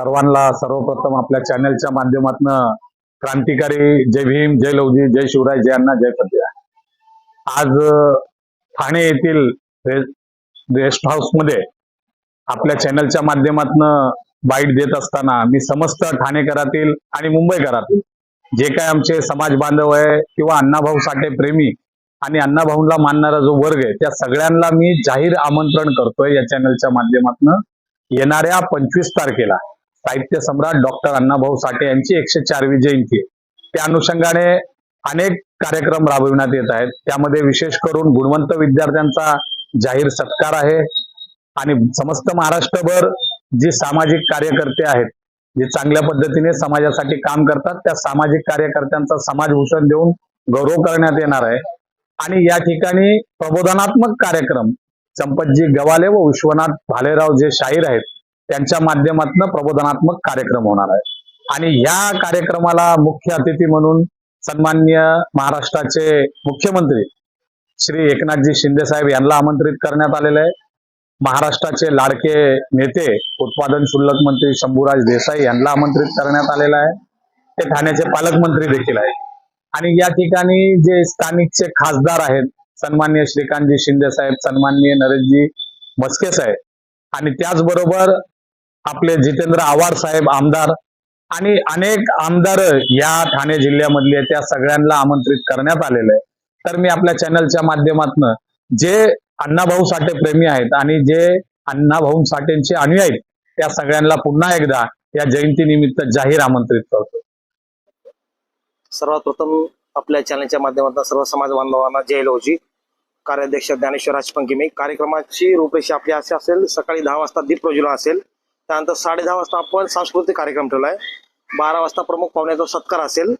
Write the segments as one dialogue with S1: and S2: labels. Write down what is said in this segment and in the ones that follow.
S1: सर्वांना सर्वप्रथम आपल्या चॅनलच्या माध्यमातून क्रांतिकारी जय भीम जय लवजी जय शिवराय जय अण्णा जय पद्या आज ठाणे येथील गेस्ट रेस्ट हाऊसमध्ये आपल्या चॅनलच्या माध्यमातून बाईट देत असताना मी समस्त ठाणेकरातील आणि मुंबईकरातील जे काय आमचे समाज बांधव आहे किंवा अण्णाभाऊ साठे प्रेमी आणि अण्णाभाऊंना मानणारा जो वर्ग आहे त्या सगळ्यांना मी जाहीर आमंत्रण करतोय या चॅनलच्या माध्यमातून येणाऱ्या पंचवीस तारखेला. साहित्य सम्राट डॉक्टर अण्णाभाऊ साठे यांची एकशे चारवी जयंती त्या अनुषंगाने अनेक कार्यक्रम राबविण्यात येत आहेत. त्यामध्ये विशेष करून गुणवंत विद्यार्थ्यांचा जाहीर सत्कार आहे. आणि समस्त महाराष्ट्रभर जे सामाजिक कार्यकर्ते आहेत जे चांगल्या पद्धतीने समाजासाठी काम करतात त्या सामाजिक कार्यकर्त्यांचा समाजभूषण देऊन गौरव करण्यात येणार आहे. आणि या ठिकाणी प्रबोधनात्मक कार्यक्रम संपतजी गवाले व विश्वनाथ भालेराव जे शाहीर आहेत त्यांच्या माध्यमातून प्रबोधनात्मक कार्यक्रम होणार आहे. आणि या कार्यक्रमाला मुख्य अतिथी म्हणून सन्मान्य महाराष्ट्राचे मुख्यमंत्री श्री एकनाथजी शिंदे साहेब यांना आमंत्रित करण्यात आलेलं आहे. महाराष्ट्राचे लाडके नेते उत्पादन शुल्लक मंत्री शंभूराज देसाई यांना आमंत्रित करण्यात आलेलं आहे. ते ठाण्याचे पालकमंत्री देखील आहेत. आणि या ठिकाणी जे स्थानिकचे खासदार आहेत सन्मान्य श्रीकांतजी शिंदे साहेब सन्माननीय नरेशजी मस्के साहेब आणि त्याचबरोबर आपले जितेंद्र आव्हाड साहेब आमदार आणि अनेक आमदार या ठाणे जिल्ह्यामधले त्या सगळ्यांना आमंत्रित करण्यात आलेलं आहे. तर मी आपल्या चॅनलच्या माध्यमातून जे अण्णाभाऊ साठे प्रेमी आहेत आणि जे अण्णाभाऊ साठेंचे अनुयायी आहेत त्या सगळ्यांना पुन्हा एकदा या जयंतीनिमित्त जाहीर आमंत्रित करतो.
S2: सर्वात प्रथम आपल्या चॅनलच्या माध्यमातून सर्व समाज बांधवांना जय लोजी कार्याध्यक्ष ज्ञानेश्वर राजपंकिमे कार्यक्रमाची रूपरेषा आपली अशी असेल सकाळी दहा वाजता दीप प्रज्वलन असेल. त्यानंतर साडे दहा वाजता आपण सांस्कृतिक कार्यक्रम ठेवलाय. बारा वाजता प्रमुख पाहुण्याचा सत्कार असेल.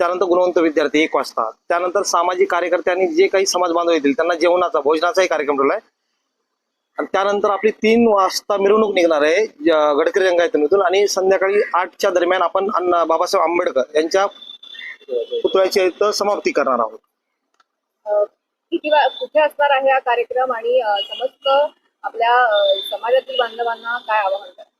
S2: त्यानंतर गुणवंत विद्यार्थी एक वाजता. त्यानंतर सामाजिक कार्यकर्त्यांनी जे काही समाज बांधव येतील त्यांना जेवणाचा भोजनाचाही कार्यक्रम ठेवलाय. आणि त्यानंतर आपली तीन वाजता मिरवणूक निघणार आहे गडकरी रंगायतनीतून आणि संध्याकाळी आठच्या दरम्यान आपण अण्णा बाबासाहेब आंबेडकर यांच्या पुतळ्याची समाप्ती करणार आहोत.
S3: किती कुठे असणार आहे हा कार्यक्रम? आणि समस्त आपल्या समाजातील बांधवांना काय आवाहन करा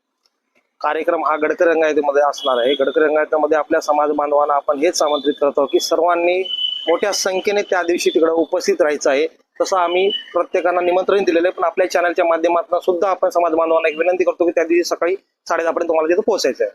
S2: कार्यक्रम हा गडकरी रंगायतीमध्ये असणार आहे. गडकरी रंगायतीमध्ये आपल्या समाज बांधवांना आपण हेच आमंत्रित करतो की सर्वांनी मोठ्या संख्येने त्या दिवशी तिकडे उपस्थित राहायचं आहे. तसं आम्ही प्रत्येकांना निमंत्रण दिलेलं आहे पण आपल्या चॅनलच्या माध्यमातून सुद्धा आपण समाज बांधवांना एक विनंती करतो की त्या दिवशी सकाळी साडेदहापर्यंत तुम्हाला तिथं पोहोचायचं आहे.